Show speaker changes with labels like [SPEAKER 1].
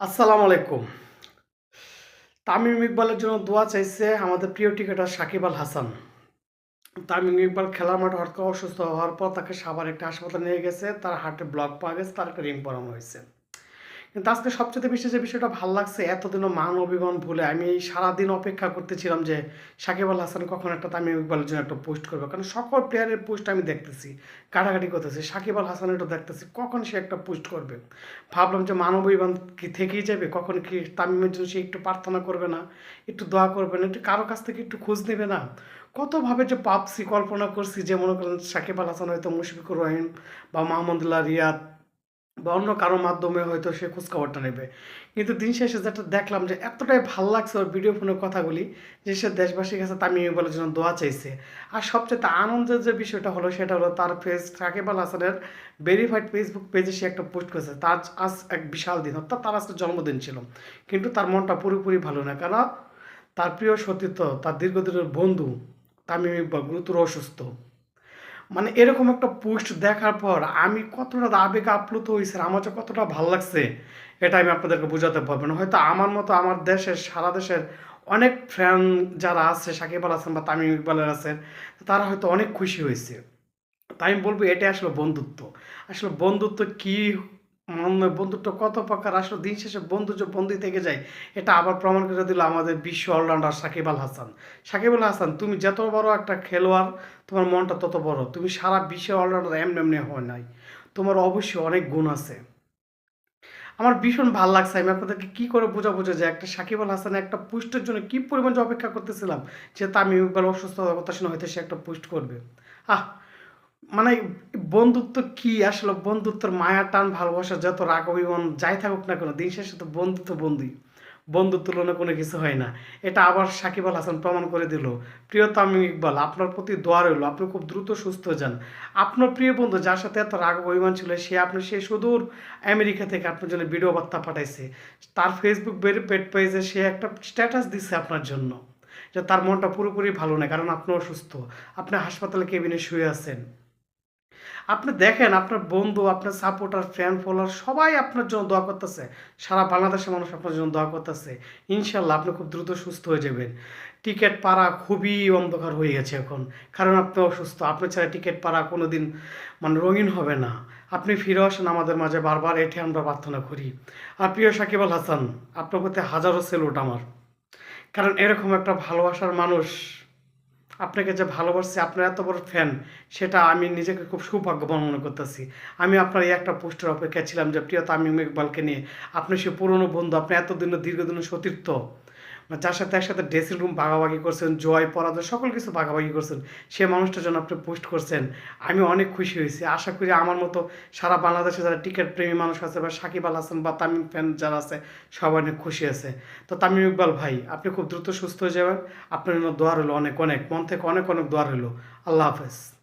[SPEAKER 1] আসসালামু আলাইকুম। তামিম ইকবালের জন্য দোয়া চাইছে আমাদের প্রিয় ক্রিকেটার সাকিব আল হাসান। তামিম ইকবাল খেলার মাঠে হঠাৎ অসুস্থ হওয়ার পর তাকে সাবার একটা হাসপাতালে নিয়ে গেছে। তার হার্টে ব্লক পাওয়া গেছে, তার একটা রিং পরানো হয়েছে। কিন্তু আজকে সবচেয়ে বেশি যে বিষয়টা ভালো লাগছে, এতদিনও মান অভিমান ভুলে আমি সারাদিন অপেক্ষা করতেছিলাম যে সাকিব আল হাসান কখন একটা তামিম ইকবালের জন্য একটা পোস্ট করবে। কারণ সকল প্লেয়ারের পোস্ট আমি দেখতেছি, কাটাকাটি করতেছি, সাকিব আল হাসানেরটা দেখতেছি, কখন সে একটা পোস্ট করবে? ভাবলাম যে মান অভিমান কি থেকেই যাবে? কখন কি তামিমের জন্য সে একটু প্রার্থনা করবে না? একটু দোয়া করবে না? একটু কারও কাছ থেকে একটু খোঁজ নেবে না? কতভাবে যে পাপসি কল্পনা করছি যে মনে করেন সাকিব আল হাসান হয়তো মুশফিকুর রহিম বা মাহমুদুল্লাহ রিয়াদ বা অন্য কারোর মাধ্যমে হয়তো সে খোঁজখবরটা নেবে। কিন্তু দিন শেষে যেটা দেখলাম যে এতটাই ভালো লাগছে ওর ভিডিও ফোনের কথাগুলি যে সে দেশবাসীর কাছে তামিম ইকবালের জন্য দোয়া চাইছে। আর সবচেয়ে আনন্দের যে বিষয়টা হলো সেটা হলো তার ফেস সাকিব আল হাসানের ভেরিফাইড ফেসবুক পেজে সে একটা পোস্ট করেছে, তার আজ এক বিশাল দিন। অর্থাৎ তার আজকে জন্মদিন ছিল। কিন্তু তার মনটা পুরোপুরি ভালো না। কেন? তার প্রিয় সতীর্থ, তার দীর্ঘদিনের বন্ধু তামিম ইকবাল গুরুতর অসুস্থ। মানে এরকম একটা পোস্ট দেখার পর আমি কতটা আবেগ আপ্লুত হয়েছে আমার যে কতটা ভালো লাগছে, এটা আমি আপনাদেরকে বোঝাতে পারব না। হয়তো আমার মতো আমার দেশের, সারা দেশের অনেক ফ্যান যারা আছে, সাকিব আল হাসান বা তামিম ইকবালের আছে, তারা হয়তো অনেক খুশি হয়েছে। তাই আমি বলব এটা আসলে বন্ধুত্ব। আসলে বন্ধুত্ব কি বন্ধুত্ব কত প্রকার, আসলে দিন শেষে বন্ধু যে বন্ধুই থেকে যায়, এটা আবার প্রমাণ করে দিল আমাদের বিশ্ব অলরাউন্ডার সাকিব আল হাসান। সাকিব আল হাসান, তুমি যত বড় একটা খেলোয়াড়, তোমার মনটা তত বড়। তুমি সারা বিশ্বে অলরাউন্ডার এমনি এমনি হয় নাই। তোমার অবশ্যই অনেক গুণ আছে। আমার ভীষণ ভালো লাগছে, আমি আপনাদেরকে কী করে বোঝাবো যে একটা সাকিব আল হাসান একটা পুস্টের জন্য কী পরিমাণ অপেক্ষা করতেছিলাম, যে তামিম ইকবাল অসুস্থতার কথা শুনে হয়তো সে একটা পোস্ট করবে। আহ! মানে বন্ধুত্ব কি? আসলে বন্ধুত্বের মায়া, টান, ভালোবাসা যত রাগ, অভিমান যাই থাকুক না কেন, দিন শেষে তো বন্ধুত্ব বন্ধুই। বন্ধুর তুলনা কোনো কিছু হয় না। এটা আবার সাকিব আল হাসান প্রমাণ করে দিল। প্রিয় তামিম ইকবাল, আপনার প্রতি দোয়া রইল। আপনি খুব দ্রুত সুস্থ যান। আপনার প্রিয় বন্ধু যার সাথে এত রাগ, অভিমান ছিল, সে আপনি সে সুদূর আমেরিকা থেকে আপনার জন্য ভিডিও বার্তা পাঠাইছে। তার ফেসবুক পেট পেজে সে একটা স্ট্যাটাস দিচ্ছে আপনার জন্য। যে তার মনটা পুরোপুরি ভালো না কারণ আপনি অসুস্থ। আপনি হাসপাতালে কেবিনে শুয়ে আছেন। আপনি দেখেন, আপনার বন্ধু, আপনার সাপোর্টার ফ্যান ফলোয়ার সবাই আপনার জন্য দোয়া করতেছে। সারা বাংলাদেশের মানুষ আপনার জন্য দোয়া করতেছে। ইনশাল্লাহ আপনি খুব দ্রুত সুস্থ হয়ে যাবেন। টিকিট পাড়া খুবই অন্ধকার হয়ে গেছে এখন। কারণ আপনি অসুস্থ, আপনি ছাড়া টিকিট পাড়া কোনো দিন মানে রঙিন হবে না। আপনি ফিরে আসেন আমাদের মাঝে বারবার এটি আমরা প্রার্থনা করি। আর প্রিয় সাকিব আল হাসান, আপনার প্রতি হাজারো সেলুট আমার। কারণ এরকম একটা ভালোবাসার মানুষ আপনাকে যে ভালোবাসছে, আপনার এত বড় ফ্যান সেটা আমি নিজেকে খুব সৌভাগ্যবান মনে করতেছি। আমি আপনার এই একটা পোস্টের অপেক্ষা ছিলাম যে, প্রিয় তামিম ইকবালকে নিয়ে। আপনি সে পুরনো বন্ধু, আপনি এতদিনের দীর্ঘদিনের সতীর্থ। যার সাথে একসাথে ড্রেসিং রুম ভাগাভাগি করছেন, জয় পরাজয় সকল কিছু ভাগাভাগি করছেন, সে মানুষটার জন্য আপনি পোস্ট করছেন। আমি অনেক খুশি হয়েছি। আশা করি আমার মতো সারা বাংলাদেশে যারা টিকিট প্রেমী মানুষ আছে বা সাকিব আল হাসান বা তামিম ফ্যান যারা আছে, সবাই অনেক খুশি আছে। তো তামিম ইকবাল ভাই, আপনি খুব দ্রুত সুস্থ হয়ে যাবেন। আপনার জন্য দোয়ার হলো অনেক অনেক। মন থেকে অনেক অনেক দোয়ার হলো আল্লাহ হাফেজ।